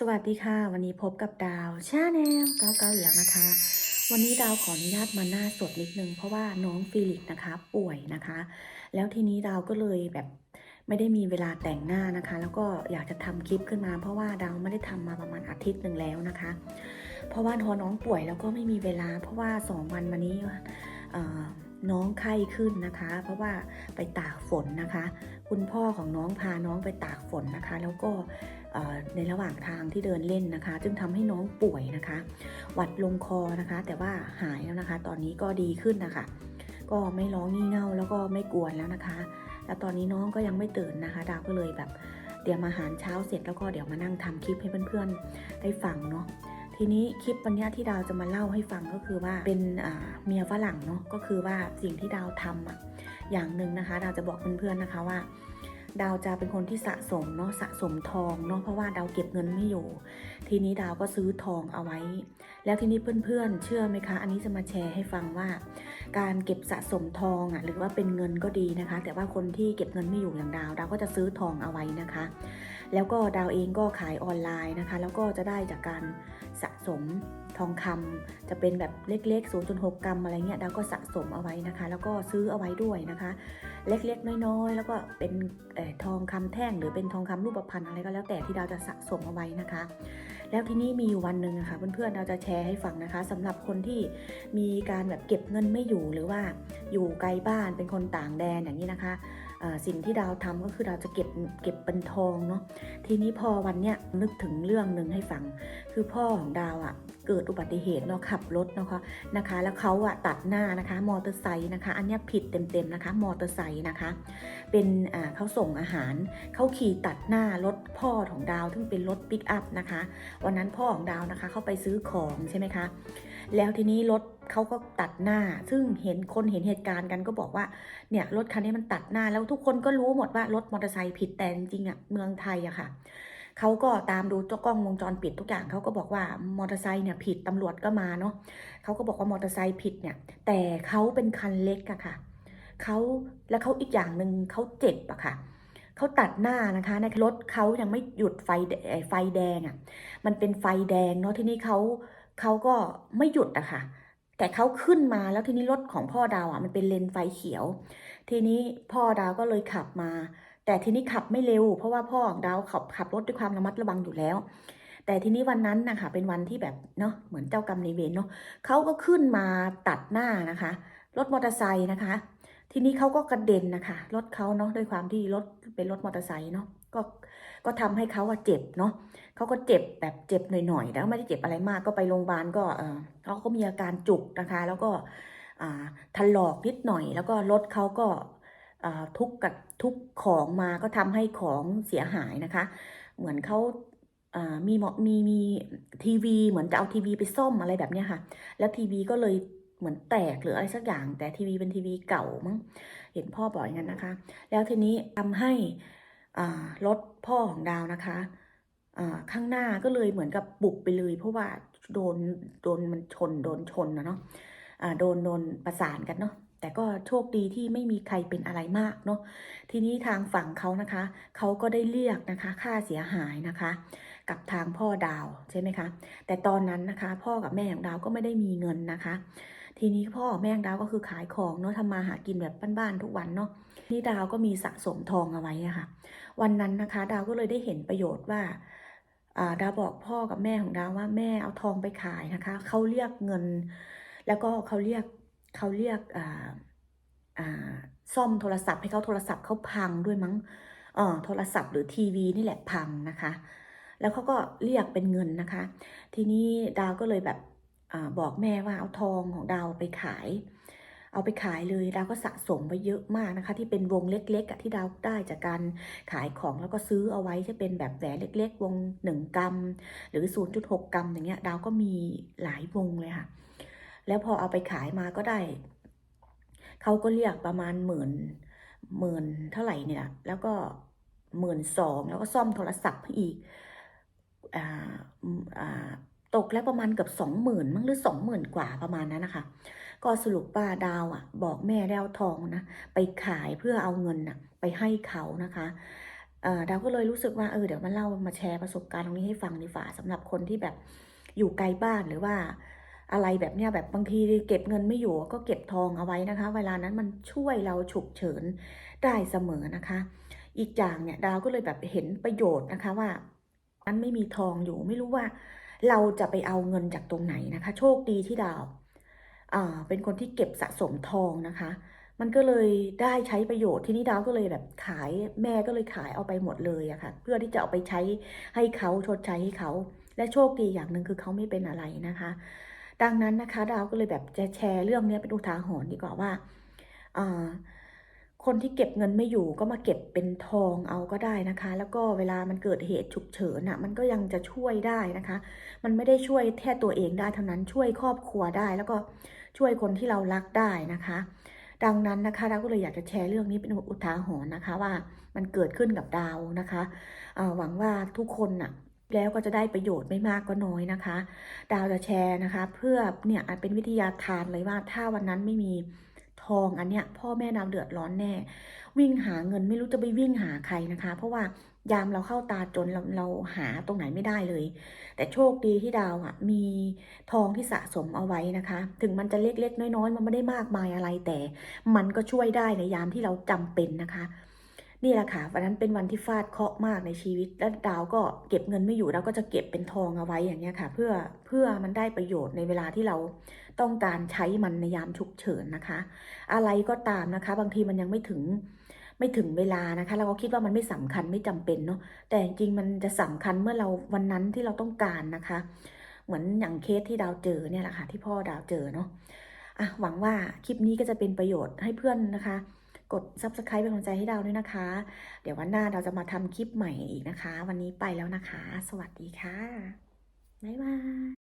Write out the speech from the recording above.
สวัสดีค่ะ วันนี้พบกับดาวชาแนลเก้าเก้าอีกแล้วนะคะ วันนี้ดาวขออนุญาตมาหน้าสดนิดนึง เพราะว่าน้องฟิลิกนะคะ ป่วยนะคะ แล้วทีนี้ดาวก็เลยแบบไม่ได้มีเวลาแต่งหน้านะคะ แล้วก็อยากจะทำคลิปขึ้นมา เพราะว่าดาวไม่ได้ทำมาประมาณอาทิตย์หนึ่งแล้วนะคะ เพราะว่าพอน้องป่วยแล้วก็ไม่มีเวลา เพราะว่าสองวันมานี้น้องไข้ขึ้นนะคะ เพราะว่าไปตากฝนนะคะ คุณพ่อของน้องพาน้องไปตากฝนนะคะ แล้วก็ ในระหว่างทางที่เดินเล่นนะคะ จึงทำให้น้องป่วยนะคะ หวัดลงคอนะคะ แต่ว่าหายแล้วนะคะ ตอนนี้ก็ดีขึ้นนะคะ ก็ไม่ร้องงี่เง่าแล้วก็ไม่กวนแล้วนะคะ แล้วตอนนี้น้องก็ยังไม่ตื่นนะคะ ดาวก็เลยแบบเตรียมอาหารเช้าเสร็จแล้วก็เดี๋ยวมานั่งทำคลิปให้เพื่อนๆได้ฟังเนาะทีนี้คลิปวันนี้ที่ดาวจะมาเล่าให้ฟังก็คือว่าเป็นเมียฝรั่งเนาะก็คือว่าสิ่งที่ดาวทำอะอย่างหนึ่งนะคะ ดาวจะบอกเพื่อนๆนะคะว่า ดาวจะเป็นคนที่สะสมเนาะสะสมทองเนาะเพราะว่าดาวเก็บเงินไม่อยู่ ทีนี้ดาวก็ซื้อทองเอาไว้ แล้วทีนี้เพื่อนๆ เชื่อไหมคะ อันนี้จะมาแชร์ให้ฟังว่า การเก็บสะสมทองอะหรือว่าเป็นเงินก็ดีนะคะ แต่ว่าคนที่เก็บเงินไม่อยู่อย่างดาว ดาวก็จะซื้อทองเอาไว้นะคะ แล้วก็ดาวเองก็ขายออนไลน์นะคะ แล้วก็จะได้จากการสะสมทองคำจะเป็นแบบเล็กๆ 0.6 กรัมอะไรเงี้ยดาวก็สะสมเอาไว้นะคะ แล้วก็ซื้อเอาไว้ด้วยนะคะ เล็กๆ น้อยๆ แล้วก็เป็นอทองคำแท่งหรือเป็นทองคำรูปพรรณอะไรก็แล้วแต่ที่ดาวจะสะสมเอาไว้นะคะ แล้วที่นี้มีอยู่วันหนึ่งอะค่ะเพื่อนๆเราจะแชร์ให้ฟังนะคะสำหรับคนที่มีการแบบเก็บเงินไม่อยู่หรือว่าอยู่ไกลบ้านเป็นคนต่างแดนอย่างนี้นะคะสิ่งที่ดาวทำก็คือดาวจะเก็บเก็บเป็นทองเนาะทีนี้พอวันเนี้ยนึกถึงเรื่องหนึ่งให้ฟัง คือพ่อของดาวอะเกิดอุบัติเหตุเนาะขับรถเนาะคะนะคะ แล้วเขาอะตัดหน้านะคะมอเตอร์ไซค์นะคะ อันเนี้ยผิดเต็มๆนะคะมอเตอร์ไซค์นะคะ เป็นเขาส่งอาหาร เขาขี่ตัดหน้ารถพ่อของดาวซึ่งเป็นรถปิกอัพนะคะ วันนั้นพ่อของดาวนะคะ เขาไปซื้อของใช่ไหมคะ แล้วทีนี้รถเขาก็ตัดหน้า ซึ่งเห็นคนเห็นเหตุการณ์กันก็บอกว่า เนี่ยรถคันนี้มันตัดหน้า แล้วทุกคนก็รู้หมดว่ารถมอเตอร์ไซค์ผิดแต่จริงอะเมืองไทยอะค่ะ เขาก็ตามดูจ้ากล้องวงจรปิดทุกอย่างเขาก็บอกว่ามอเตอร์ไซค์เนี่ยผิดตำรวจก็มาเนาะเขาก็บอกว่ามอเตอร์ไซค์ผิดเนี่ย แต่เขาเป็นคันเล็กอะค่ะ เขาแล้วเขาอีกอย่างหนึ่งเขาเจ็บอะค่ะเขาตัดหน้านะคะในรถเขายังไม่หยุดไฟไฟแดงอะมันเป็นไฟแดงเนาะที่นี้เขาเขาก็ไม่หยุดอะค่ะแต่เขาขึ้นมาแล้วทีนี้รถของพ่อดาวอะมันเป็นเลนไฟเขียว ทีนี้พ่อดาวก็เลยขับมา แต่ทีนี้ขับไม่เร็ว เพราะว่าพ่อดาวขับขับรถด้วยความระมัดระวังอยู่แล้ว แต่ทีนี้วันนั้นนะคะเป็นวันที่แบบเนาะเหมือนเจ้ากรรมนายเวรเนาะเขาก็ขึ้นมาตัดหน้านะคะ รถมอเตอร์ไซค์นะคะ ทีนี้เขาก็กระเด็นนะคะรถเขาเนาะด้วยความที่รถเป็นรถมอเตอร์ไซค์เนาะก็ก็ทำให้เขาอะเจ็บเนาะเขาก็เจ็บแบบเจ็บหน่อยๆแล้วไม่ได้เจ็บอะไรมากก็ไปโรงพยาบาลก็เออเขาก็มีอาการจุกนะคะ แล้วก็อ่าถลอกนิดหน่อย แล้วก็รถเขาก็อ่าทุกกับทุกของมาก็ทำให้ของเสียหายนะคะ เหมือนเขาอ่ามีมอมีมีทีวีเหมือนจะเอาทีวีไปซ่อมอะไรแบบเนี้ยค่ะ แล้วทีวีก็เลย เหมือนแตกหรืออะไรสักอย่าง แต่ทีวีเป็นทีวีเก่ามั้งเห็นพ่อบอกอย่างนั้นนะคะ แล้วทีนี้ทำให้รถพ่อของดาวนะคะข้างหน้าก็เลยเหมือนกับบุบไปเลย เพราะว่าโดนโดนมันชนโดนชนนะเนาะโดนโดนประสานกันเนาะแต่ก็โชคดีที่ไม่มีใครเป็นอะไรมากเนาะทีนี้ทางฝั่งเขานะคะเขาก็ได้เรียกนะคะ ค่าเสียหายนะคะ กับทางพ่อดาวใช่ไหมคะ แต่ตอนนั้นนะคะ พ่อกับแม่ของดาวก็ไม่ได้มีเงินนะคะ ทีนี้พ่อแม่ดาวก็คือขายของเนาะทำมาหากินแบบบ้านๆทุกวันเนาะนี่ดาวก็มีสะสมทองเอาไว้อะค่ะ วันนั้นนะคะ ดาวก็เลยได้เห็นประโยชน์ว่าดาวบอกพ่อกับแม่ของดาวว่าแม่เอาทองไปขายนะคะเขาเรียกเงิน แล้วก็เขาเรียกเขาเรียกซ่อมโทรศัพท์ให้เขาโทรศัพท์เขาพังด้วยมั้งออโทรศัพท์หรือทีวีนี่แหละพังนะคะ แล้วเขาก็เรียกเป็นเงินนะคะ ทีนี้ดาวก็เลยแบบ อบอกแม่ว่าเอาทองของดาวไปขาย เอาไปขายเลยดาวก็สะสมไว้เยอะมากนะคะ ที่เป็นวงเล็กๆที่ดาวได้จากการขายของแล้วก็ซื้อเอาไว้ที่เป็นแบบแหวนเล็ก ๆ วง 1 กรัม หรือ 0.6 กรัมอย่างเงี้ยดาวก็มีหลายวงเลยค่ะ แล้วพอเอาไปขายมาก็ได้เขาก็เรียกประมาณหมื่นหมื่นเท่าไหร่เนี่ย แล้วก็หมื่นสองแล้วก็ซ่อมโทรศัพท์อีกอ่าอ่า ตกแล้วประมาณเกือบสองหมื่นมั้งหรือสองหมื่นกว่าประมาณนั้นนะคะ ก็สรุปว่าดาวอะ บอกแม่ได้เอาทองนะ ไปขายเพื่อเอาเงินน่ะ ไปให้เขานะคะดาวก็เลยรู้สึกว่าเออเดี๋ยวมาเล่ามาแชร์ประสบการณ์ตรงนี้ให้ฟังดีฝ่าสำหรับคนที่แบบอยู่ไกลบ้านหรือว่า อะไรแบบเนี้ยแบบบางทีเก็บเงินไม่อยู่ก็เก็บทองเอาไว้นะคะ เวลานั้นมันช่วยเราฉุกเฉินได้เสมอนะคะ อีกอย่างเนี่ยดาวก็เลยแบบเห็นประโยชน์นะคะว่ามันไม่มีทองอยู่ไม่รู้ว่า เราจะไปเอาเงินจากตรงไหนนะคะ โชคดีที่ดาวเป็นคนที่เก็บสะสมทองนะคะ มันก็เลยได้ใช้ประโยชน์ที่นี่ดาวก็เลยแบบขายแม่ก็เลยขายเอาไปหมดเลยอะค่ะ เพื่อที่จะเอาไปใช้ให้เขาชดใช้ให้เขา และโชคดีอย่างหนึ่งคือเขาไม่เป็นอะไรนะคะ ดังนั้นนะคะ ดาวก็เลยแบบจะแชร์เรื่องนี้เป็นอุทาหรณ์ดีกว่าว่าอ่า คนที่เก็บเงินไม่อยู่ก็มาเก็บเป็นทองเอาก็ได้นะคะ แล้วก็เวลามันเกิดเหตุฉุกเฉินอะมันก็ยังจะช่วยได้นะคะ มันไม่ได้ช่วยแค่ตัวเองได้เท่านั้นช่วยครอบครัวได้ แล้วก็ช่วยคนที่เรารักได้นะคะ ดังนั้นนะคะดาวก็เลยอยากจะแชร์เรื่องนี้เป็นอุทาหรณ์นะคะว่ามันเกิดขึ้นกับดาวนะคะหวังว่าทุกคนน่ะแล้วก็จะได้ประโยชน์ไม่มากก็น้อยนะคะ ดาวจะแชร์นะคะ เพื่อเนี่ยอาจเป็นวิทยาทานเลยว่าถ้าวันนั้นไม่มี ทองอันเนี้ยพ่อแม่ดาวเดือดร้อนแน่ วิ่งหาเงินไม่รู้จะไปวิ่งหาใครนะคะ เพราะว่ายามเราเข้าตาจนเราเราหาตรงไหนไม่ได้เลย แต่โชคดีที่ดาวอะมีทองที่สะสมเอาไว้นะคะ ถึงมันจะเล็กๆ น้อยๆ มันไม่ได้มากมายอะไรแต่ มันก็ช่วยได้ในยามที่เราจำเป็นนะคะ นี่แหละค่ะวันนั้นเป็นวันที่ฟาดเคราะห์มากในชีวิต และดาวก็เก็บเงินไม่อยู่ดาวก็จะเก็บเป็นทองเอาไว้อย่างเงี้ยค่ะ เพื่อเพื่อมันได้ประโยชน์ในเวลาที่เราต้องการใช้มันในยามฉุกเฉินนะคะ อะไรก็ตามนะคะ บางทีมันยังไม่ถึงไม่ถึงเวลานะคะ เราก็คิดว่ามันไม่สำคัญไม่จำเป็นเนาะแต่จริงมันจะสำคัญเมื่อเราวันนั้นที่เราต้องการนะคะ เหมือนอย่างเคสที่ดาวเจอเนี่ยแหละค่ะที่พ่อดาวเจอเนาะอะหวังว่าคลิปนี้ก็จะเป็นประโยชน์ให้เพื่อนนะคะ กด subscribe เป็นกำลังใจให้ดาวด้วยนะคะ เดี๋ยววันหน้าเราจะมาทำคลิปใหม่อีกนะคะ วันนี้ไปแล้วนะคะ สวัสดีค่ะ บ๊ายบาย